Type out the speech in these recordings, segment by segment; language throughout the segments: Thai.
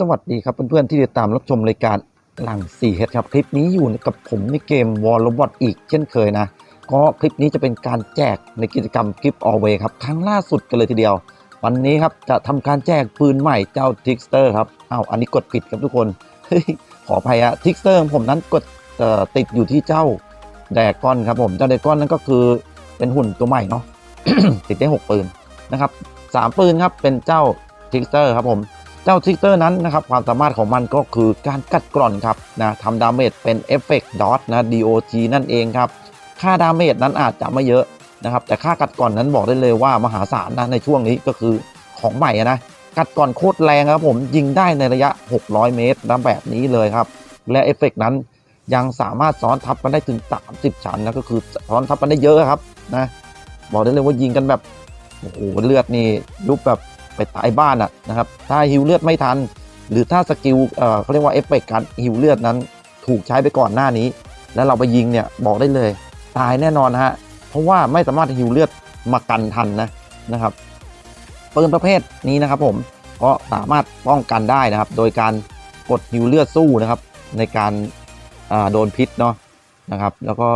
สวัสดีครับเพื่อนๆที่ติดตามรับชมรายการหลัง 4H ครับ คลิปนี้อยู่กับผมในเกม War Robot อีกเช่นเคยนะ ก็คลิปนี้จะเป็นการแจกในกิจกรรม Gift Away ครับ ครั้งล่าสุดกันเลยทีเดียว วันนี้ครับจะทำการแจกปืนใหม่เจ้า t i x t e r ครับอ้าวอันนี้กดผิดครับทุกคนขออภัยอะ t i x t e r ของผมนั้นกดติดอยู่ที่เจ้าแดกอนครับผมเจ้าแดกอนนั้นก็คือเป็นหุ่นตัวใหม่เนาะติดได้ 6 ปืนนะครับสามปืนครับเป็นเจ้า t i x t e r ครับผม เจ้าทริกเตอร์นั้นนะครับความสามารถของมันก็คือการกัดกร่อนครับนะทำดาเมจเป็นเอฟเฟกต์ดอทนะ DOT นั่นเองครับ ค่าดาเมจนั้นอาจจะไม่เยอะนะครับแต่ค่ากัดกร่อนนั้นบอกได้เลยว่ามหาศาลนะในช่วงนี้ก็คือของใหม่นะกัดกร่อนโคตรแรงครับผมยิงได้ในระยะ 600 เมตรนะแบบนี้เลยครับ และเอฟเฟกต์นั้นยังสามารถซ้อนทับกันได้ถึง 30 ชั้นนะก็คือซ้อนทับกันได้เยอะครับนะบอกได้เลยว่ายิงกันแบบโอ้โหเลือดนี่ยุบแบบ ไปตายบ้านอะนะครับ ถ้าฮิวเลือดไม่ทัน หรือถ้าสกิลเอ่อเขาเรียกว่าเอฟเฟกต์การฮิวเลือดนั้น ถูกใช้ไปก่อนหน้านี้ แล้วเราไปยิงเนี่ยบอกได้เลย ตายแน่นอนฮะเพราะว่าไม่สามารถฮิวเลือดมากันทันนะนะครับปืนประเภทนี้นะครับผมก็สามารถป้องกันได้นะครับ โดยการกดฮิวเลือดสู้นะครับ ในการอ่าโดนพิษเนาะนะครับ แล้วก็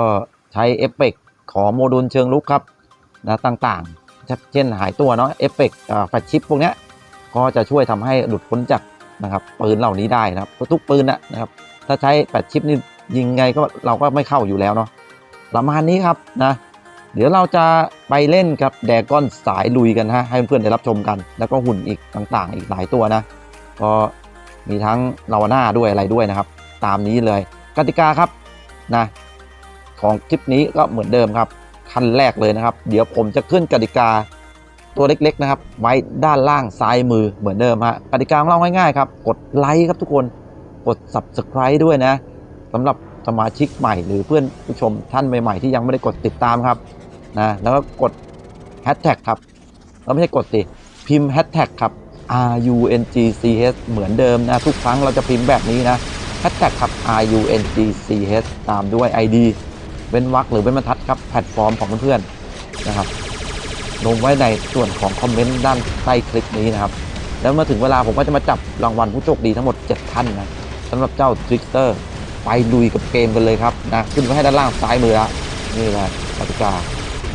ใช้เอฟเฟกต์ของโมดูลเชิงลุกครับนะต่างๆ เช่นหายตัวเนาะเอฟเฟกต์แฟลชชิปพวกนี้ก็จะช่วยทำให้หลุดพ้นจากนะครับปืนเหล่านี้ได้นะครับทุกปืนนะนะครับ ถ้าใช้แฟลชชิปนี่ยิงไงก็เราก็ไม่เข้าอยู่แล้วเนาะประมาณนี้ครับนะเดี๋ยวเราจะไปเล่นกับแดกอนสายลุยกันฮะให้เพื่อนๆได้รับชมกัน แล้วก็หุ่นอีกต่างๆ อีกหลายตัวนะ ก็มีทั้งลาวาน่าด้วยอะไรด้วยนะครับ ตามนี้เลยกติกาครับนะของคลิปนี้ก็เหมือนเดิมครับ ขั้นแรกเลยนะครับ เดี๋ยวผมจะขึ้นกติกาตัวเล็กๆนะครับ ไว้ด้านล่างซ้ายมือเหมือนเดิมฮะกติกาของเราง่ายๆครับ กดไลค์ครับทุกคนกด subscribe ด้วยนะสำหรับสมาชิกใหม่หรือเพื่อนผู้ชมท่านใหม่ๆ ที่ยังไม่ได้กดติดตามครับนะแล้วก็กด hashtag ครับเราไม่ใช่กดสิพิมพ์ hashtag ครับ R U N G C H เหมือนเดิมนะ ทุกครั้งเราจะพิมพ์แบบนี้นะ hashtag ครับ R U N G C H ตามด้วย ID เว้นวรรคหรือเว้นบรรทัดครับแพลตฟอร์มของเพื่อนๆนะครับลงไว้ในส่วนของคอมเมนต์ด้านใต้คลิปนี้นะครับ แล้วเมื่อถึงเวลาผมก็จะมาจับรางวัลผู้โชคดีทั้งหมด 7 ท่านนะสำหรับเจ้า t r i กเตอร์ไปลุยกับเกมกันเลยครับนะขึ้นไว้ให้ด้านล่างซ้ายมือละนี่แหละกติกา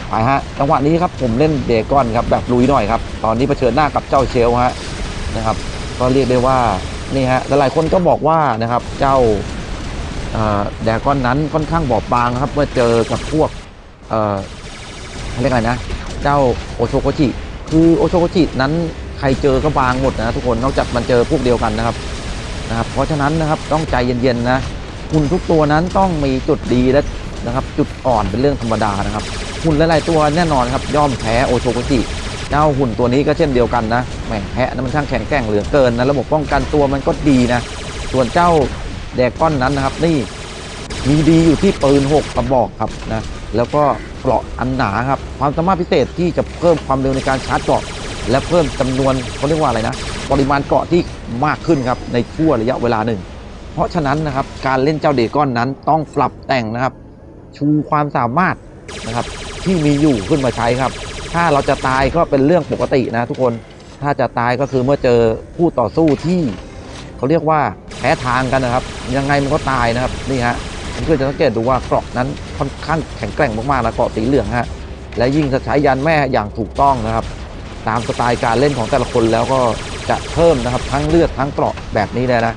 ไปฮะจังหวะนี้ครับผมเล่นเดก้อนครับแบบลุยหน่อยครับ ตอนนี้เผชิญหน้ากับเจ้าเชลฮะนะครับ ก็เรียกได้ว่านี่ฮะหลายคนก็บอกว่านะครับเจ้า แดก้อนนั้นค่อนข้างบอบบางครับ เมื่อเจอกับพวกเอ่อเขาเรียกอะไรนะ เจ้าโอโชโกจิคือโอโชโกจินั้นใครเจอก็บางหมดนะทุกคนนอกจากมันเจอพวกเดียวกันนะครับนะครับ เพราะฉะนั้นนะครับต้องใจเย็นๆนะหุ่นทุกตัวนั้นต้องมีจุดดีและนะครับจุดอ่อนเป็นเรื่องธรรมดานะครับหุ่นหลายๆตัวแน่นอนครับย่อมแพ้โอโชโกจิเจ้าหุ่นตัวนี้ก็เช่นเดียวกันนะแหมแพ้นะมันช่างแข็งแกร่งเหลือเกินนะระบบป้องกันตัวมันก็ดีนะส่วนเจ้า แดกก้อนนั้นนะครับ นี่มีดีอยู่ที่ปืน 6กระบอกครับนะแล้วก็เกราะอันหนาครับ ความสามารถพิเศษที่จะเพิ่มความเร็วในการชาร์จเกราะ และเพิ่มจำนวนเขาเรียกว่าอะไรนะ ปริมาณเกราะที่มากขึ้นครับในช่วงระยะเวลาหนึ่ง เพราะฉะนั้นนะครับการเล่นเจ้าเดก้อนนั้นต้องปรับแต่งนะครับ ชูความสามารถนะครับที่มีอยู่ขึ้นมาใช้ครับ ถ้าเราจะตายก็เป็นเรื่องปกตินะทุกคน ถ้าจะตายก็คือเมื่อเจอคู่ต่อสู้ที่เขาเรียกว่า พ้ทางกันนะครับ ยังไงมันก็ตายนะครับนี่ฮะผมก็จะสังเกตดูว่าเกราะนั้นค่อนข้างแข็งแกร่งมากๆนะเกราะสีเหลืองฮะและยิ่งจะใช้ยันแม่อย่างถูกต้องนะครับ ตามสไตล์การเล่นของแต่ละคนแล้วก็จะเพิ่มนะครับทั้งเลือดทั้งเกราะแบบนี้เลยนะ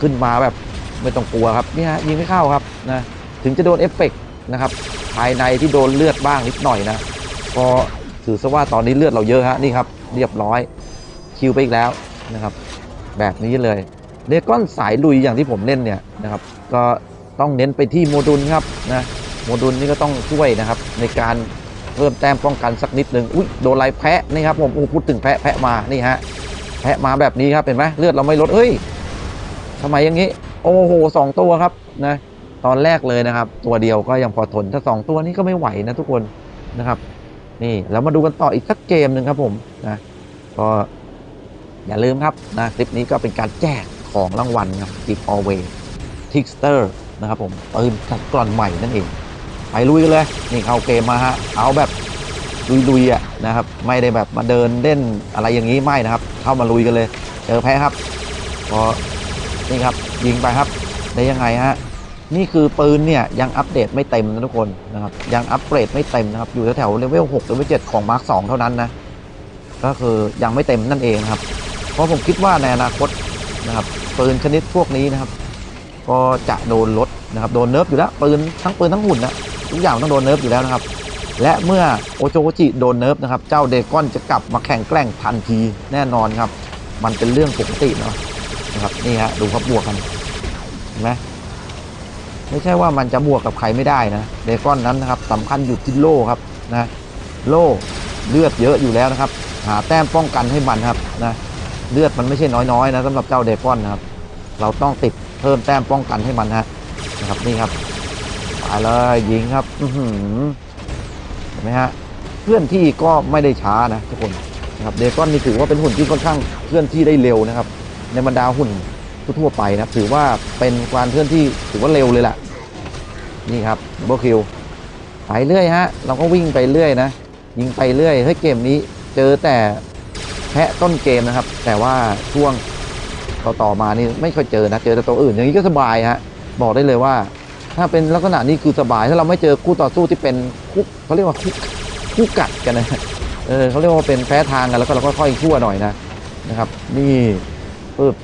ขึ้นมาแบบไม่ต้องกลัวครับนี่ฮะยิงไม่เข้าครับนะถึงจะโดนเอฟเฟกต์นะครับภายในที่โดนเลือดบ้างนิดหน่อยนะก็ถือซะว่าตอนนี้เลือดเราเยอะฮะนี่ครับ เรียบร้อยคิวไปอีกแล้วนะครับ แบบนี้เลย เดก้อนสายลุยอย่างที่ผมเล่นเนี่ยนะครับก็ต้องเน้นไปที่โมดูลครับนะโมดูลนี่ก็ต้องช่วยนะครับในการเพิ่มแต้มป้องกันสักนิดหนึ่งอุ้ยโดนไล่แพะนี่ครับผมโอ้พูดถึงแพะแพะมานี่ฮะแพะมาแบบนี้ครับเห็นไหมเลือดเราไม่ลดเอ้ยทำไมอย่างนี้ โอ้โหสองตัวครับนะตอนแรกเลยนะครับ ตัวเดียวก็ยังพอทนถ้าสองตัวนี้ก็ไม่ไหวนะทุกคนนะครับ นี่แล้วมาดูกันต่ออีกสักเกมหนึ่งครับผมนะก็อย่าลืมครับนะคลิปนี้ก็เป็นการแจก ของรางวัลครับ Gift Always t i x t e r นะครับผมปืนกัดกร่อนใหม่นั่นเอง ไปลุยกันเลย นี่เข้าเกมมาฮะ เอาแบบลุยๆอะนะครับ ไม่ได้แบบมาเดินเล่นอะไรอย่างนี้ไม่นะครับ เข้ามาลุยกันเลย เจอแพ้ครับก็นี่ครับยิงไปครับ ได้ยังไงฮะ นี่คือปืนเนี่ยยังอัปเดตไม่เต็มนะทุกคนนะครับ ยังอัปเกรดไม่เต็มนะครับ อยู่แถวๆเลเวล6เลเวล7ของมาร์ค2เท่านั้นนะ ก็คือยังไม่เต็มนั่นเองครับ เพราะผมคิดว่าในอนาคต นะครับปืนชนิดพวกนี้นะครับ ก็จะโดนลดนะครับโดนเนิร์ฟอยู่แล้วปืนทั้งปืนทั้งหุ่นนะทุกอย่างต้องโดนเนิร์ฟอยู่แล้วนะครับ และเมื่อโอโจโกจิโดนเนิร์ฟนะครับ เจ้าเดกอนจะกลับมาแข่งแกร่งทันทีแน่นอนครับ มันเป็นเรื่องปกติเนาะนะครับนี่ฮะดูครับบวกกันเห็นไหมไม่ใช่ว่ามันจะบวกกับใครไม่ได้นะเดกอนนั้นนะครับสำคัญอยู่ที่โล่ครับนะโล่เลือดเยอะอยู่แล้วนะครับ หาแต้มป้องกันให้มันครับนะ เลือดมันไม่ใช่น้อยๆนะสำหรับเจ้าเดกอนนะครับ เราต้องติดเพิ่มแต้มป้องกันให้มันฮะนะครับนี่ครับไปเลยยิงครับอืเห็นไหมฮะเคลื่อนที่ก็ไม่ได้ช้านะทุกคนนะครับเดกอนนี่ถือว่าเป็นหุ่นที่ค่อนข้างเคลื่อนที่ได้เร็วนะครับ ในบรรดาหุ่นทั่วไปนะถือว่าเป็นการเคลื่อนที่ถือว่าเร็วเลยแหละนี่ครับดับเบิลคิวไปเรื่อยฮะเราก็วิ่งไปเรื่อยนะยิงไปเรื่อยเฮ้ยเกมนี้เจอแต่ แพะต้นเกมนะครับ แต่ว่าช่วงต่อต่อมานี่ไม่ค่อยเจอนะเจอแต่ตัวอื่น อย่างนี้ก็สบายฮะบอกได้เลยว่า ถ้าเป็นลักษณะนี้คือสบาย ถ้าเราไม่เจอคู่ต่อสู้ที่เป็นคู่เขาเรียกว่าคู่คู่กัดกันนะเออเขาเรียกว่าเป็นแพ้ทางกันแล้วก็เราก็ค่อยชั่วหน่อยนะนะครับ นี่ปึ๊บ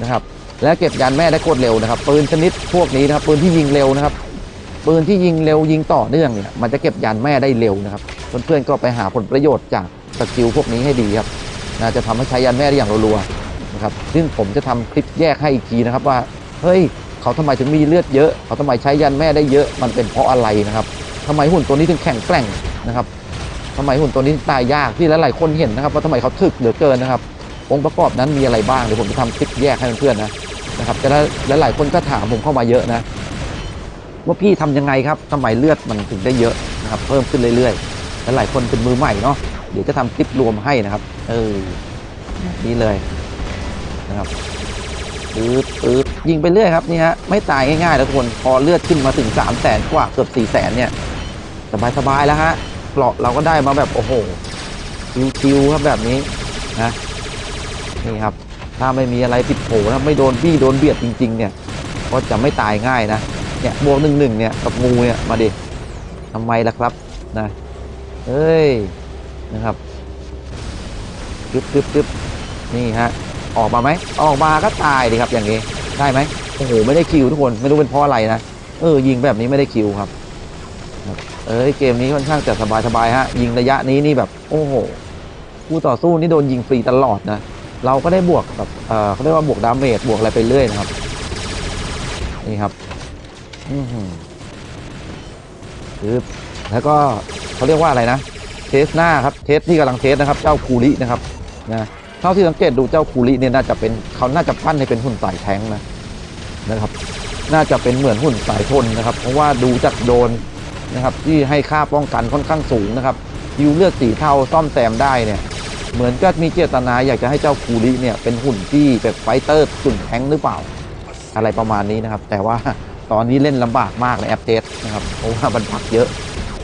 นะครับ และเก็บยานแม่ได้โคตรเร็วนะครับ ปืนชนิดพวกนี้นะครับ ปืนที่ยิงเร็วนะครับ ปืนที่ยิงเร็วยิงต่อเนื่องเนี่ยมันจะเก็บยานแม่ได้เร็วนะครับ เพื่อนๆก็ไปหาผลประโยชน์จาก สกิลพวกนี้ให้ดีครับน่าจะทำให้ใช้ยานแม่ได้อย่างรัวๆนะครับซึ่งผมจะทำคลิปแยกให้อีกทีนะครับว่าเฮ้ยเขาทำไมถึงมีเลือดเยอะ เขาทำไมใช้ยันแม่ได้เยอะมันเป็นเพราะอะไรนะครับทำไมหุ่นตัวนี้ถึงแข็งแกร่งนะครับทำไมหุ่นตัวนี้ตายยากที่หลายๆคนเห็นนะครับว่าทำไมเขาถึกเหลือเกินนะครับองค์ประกอบนั้นมีอะไรบ้างเดี๋ยวผมจะทำคลิปแยกให้เพื่อนๆนะนะครับแต่ละหลายๆคนก็ถามผมเข้ามาเยอะนะ ว่าพี่ทำยังไงครับทำไมเลือดมันถึงได้เยอะนะครับเพิ่มขึ้นเรื่อยๆและหลายคนเป็นมือใหม่เนาะ เดี๋ยวจะทำคลิปรวมให้นะครับ เออนี้เลยนะครับปื๊ดปื๊ดยิงไปเรื่อยครับนี่ฮะไม่ตายง่ายๆแล้วทุกคนพอเลือดขึ้นมาถึง3 0 0แสนกว่าเกือบ4 0 0แสนเนี่ยสบายๆแล้วฮะเกราะเราก็ได้มาแบบโอ้โหคิวๆครับแบบนี้นะนี่ครับถ้าไม่มีอะไรผิดโผนะไม่โดนบี้โดนเบียดจริง ๆ เนี่ย ก็จะไม่ตายง่ายนะเนี่ยบวกหนึ่งหนึ่งเนี่ยกับงูเนี่ยมาดิทำไมล่ะครับนะเอ้ย นะครับตึ๊บตึ๊บตึ๊บนี่ฮะ ออกมาไหม ออกมาก็ตายดิครับอย่างนี้ ได้ไหมโอ้โห ไม่ได้คิวทุกคน ไม่รู้เป็นเพราะอะไรนะ เออ ยิงแบบนี้ไม่ได้คิวครับ เออเกมนี้ค่อนข้างจะสบายสบายๆฮะ ยิงระยะนี้นี่แบบ โอ้โห คู่ต่อสู้นี่โดนยิงฟรีตลอดนะ เราก็ได้บวกกับเออเขาเรียกว่าบวกดาเมจ บวกอะไรไปเรื่อยนะครับ นี่ครับ อือหือปึ๊บแล้วก็เขาเรียกว่าอะไรนะ ทสหน้าครับเทสที่กำลังเทสนะครับเจ้าคูรินะครับนะเท่าที่สังเกตดูเจ้าคูริเนี่ยน่าจะเป็นเขาน่าจะปั้นให้เป็นหุ่นสายแทงนะนะครับ น่าจะเป็นเหมือนหุ่นสายทนนะครับ เพราะว่าดูจากโดนนะครับที่ให้ค่าป้องกันค่อนข้างสูงนะครับยิวเลือดสีเทาซ่อมแซมได้เนี่ยเหมือนก็มีเจตนาอยากจะให้เจ้าคูริเนี่ยเป็นหุ่นที่แบบไฟเตอร์สุ่นแทงหรือเปล่า อะไรประมาณนี้นะครับ แต่ว่าตอนนี้เล่นลำบากมากในแอปเทสนะครับเพราะว่ามันพักเยอะ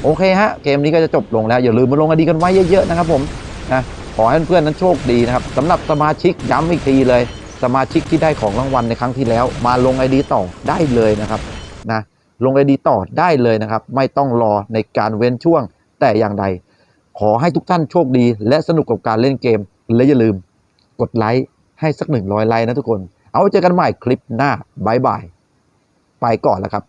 โอเคฮะเกมนี้ก็จะจบลงแล้ว อย่าลืมมาลงอดีกันไว้เยอะๆนะครับผมนะขอให้เพื่อนๆนั้นโชคดีนะครับสำหรับสมาชิกย้ำอีกทีเลย สมาชิกที่ได้ของรางวัลในครั้งที่แล้ว มาลงไอดีต่อได้เลยนะครับนะลงไอดีต่อได้เลยนะครับ ไม่ต้องรอในการเว้นช่วงแต่อย่างใด ขอให้ทุกท่านโชคดี และสนุกกับการเล่นเกม และอย่าลืมกดไลค์ให้สักหนึ่งร้อยไลค์นะทุกคน เอาไว้เจอกันใหม่คลิปหน้าบายบาย ไปก่อนแล้วครับ